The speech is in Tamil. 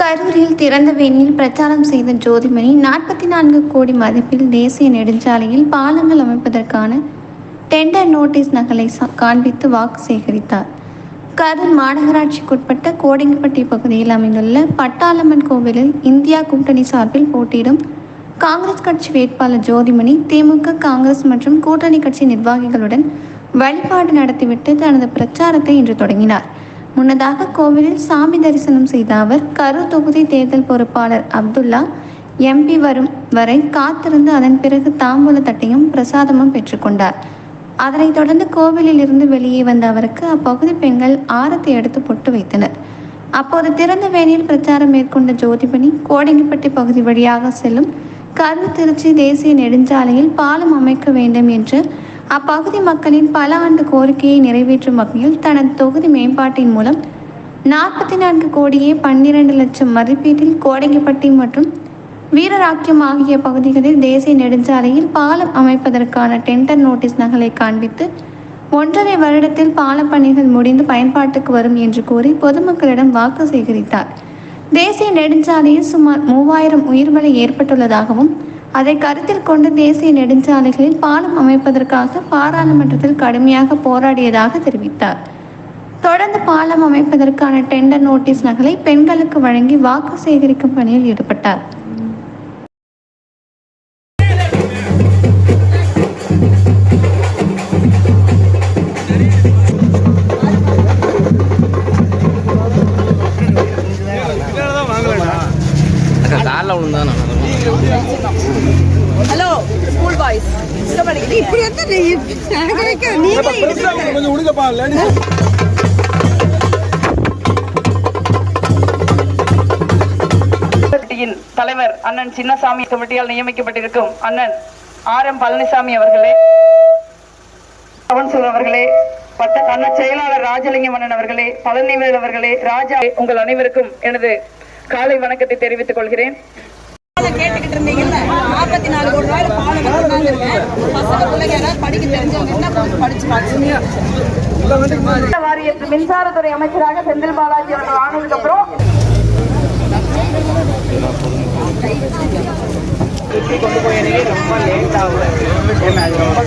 கரூரில் திறந்த வெளியில் பிரச்சாரம் செய்த ஜோதிமணி நாற்பத்தி நான்கு கோடி மதிப்பில் தேசிய நெடுஞ்சாலையில் பாலங்கள் அமைப்பதற்கான டெண்டர் நோட்டீஸ் நகலை சா- காண்பித்து வாக்கு சேகரித்தார். கரூர் மாநகராட்சிக்குட்பட்ட கோடிங்கப்பட்டி பகுதியில் அமைந்துள்ள பட்டாளம்மன் கோவிலில் இந்தியா கூட்டணி சார்பில் போட்டியிடும் காங்கிரஸ் கட்சி வேட்பாளர் ஜோதிமணி திமுக காங்கிரஸ் மற்றும் கூட்டணி கட்சி நிர்வாகிகளுடன் வழிபாடு நடத்திவிட்டு தனது பிரச்சாரத்தை இன்று தொடங்கினார். முன்னதாக கோவிலில் சாமி தரிசனம் செய்த அவர் கரூர் தொகுதி தேர்தல் பொறுப்பாளர் அப்துல்லா எம்பி வரும் வரை காத்திருந்து அதன் பிறகு தாம்பூல தட்டையும் பிரசாதமும் பெற்றுக்கொண்டார் அதனைத் தொடர்ந்து கோவிலில் இருந்து வெளியே வந்த அவருக்கு அப்பகுதி பெண்கள் ஆரத்தை எடுத்து பொட்டு வைத்தனர். அப்போது திறந்த வேணியில் பிரச்சாரம் மேற்கொண்ட ஜோதிபணி கோடிங்கப்பட்டி பகுதி வழியாக செல்லும் கரு திருச்சி தேசிய நெடுஞ்சாலையில் பாலம் அமைக்க வேண்டும் என்று அப்பகுதி மக்களின் பல ஆண்டு கோரிக்கையை நிறைவேற்றும் வகையில் தனது தொகுதி மேம்பாட்டின் மூலம் நாற்பத்தி நான்கு கோடியே பன்னிரண்டு லட்சம் மதிப்பீட்டில் கோடங்கிப்பட்டி மற்றும் வீரராக்கியம் ஆகிய பகுதிகளில் தேசிய நெடுஞ்சாலையில் பாலம் அமைப்பதற்கான டெண்டர் நோட்டீஸ் நகலை காண்பித்து ஒன்றரை வருடத்தில் பாலப்பணிகள் முடிந்து பயன்பாட்டுக்கு வரும் என்று கூறி பொதுமக்களிடம் வாக்கு சேகரித்தார். தேசிய நெடுஞ்சாலையில் சுமார் மூவாயிரம் உயிர்வலை ஏற்பட்டுள்ளதாகவும் அதை கருத்தில் கொண்டு தேசிய நெடுஞ்சாலைகளில் பாலம் அமைப்பதற்காக பாராளுமன்றத்தில் கடுமையாக போராடியதாக தெரிவித்தார். தொடர்ந்து பாலம் அமைப்பதற்கான டெண்டர் நோட்டீஸ் நகலை பெண்களுக்கு வழங்கி வாக்கு சேகரிக்கும் பணியில் ஈடுபட்டார். காலில் விழுந்தானே? ஹலோ ஸ்கூல் பாய்ஸ் இப்படி வந்து நீ? கேட்க நீங்க கொஞ்சம் லேடிஸ் கமிட்டியின் தலைவர் அண்ணன் சின்னசாமி கமிட்டியால் நியமிக்கப்பட்டிருக்கும் அண்ணன் ஆர் எம் பழனிசாமி அவர்களே கவுன்சிலர் அவர்களே பட்ட அண்ணன் செயலாளர் ராஜலிங்கம் அண்ணன் அவர்களே பழனிவேல் அவர்களே ராஜா உங்கள் அனைவருக்கும் எனது காலை வணக்கத்தை தெரிவித்துக் கொள்கிறேன். கேட்டுக்கிட்டு இருந்தீங்கல்ல? நாற்பத்தி நாலு கோடி ரூபாயில பாலம் பசங்க பிள்ளைங்க யாராவது படிக்க தெரிஞ்சவங்க என்ன கொஞ்சம் படிச்சு வாரியத்து மின்சாரத்துறை அமைச்சராக செந்தில் பாலாஜி அவர்கள் ஆனதுக்கு அப்புறம் கொண்டு போய் ரொம்ப லேட் ஆகுது. ரொம்ப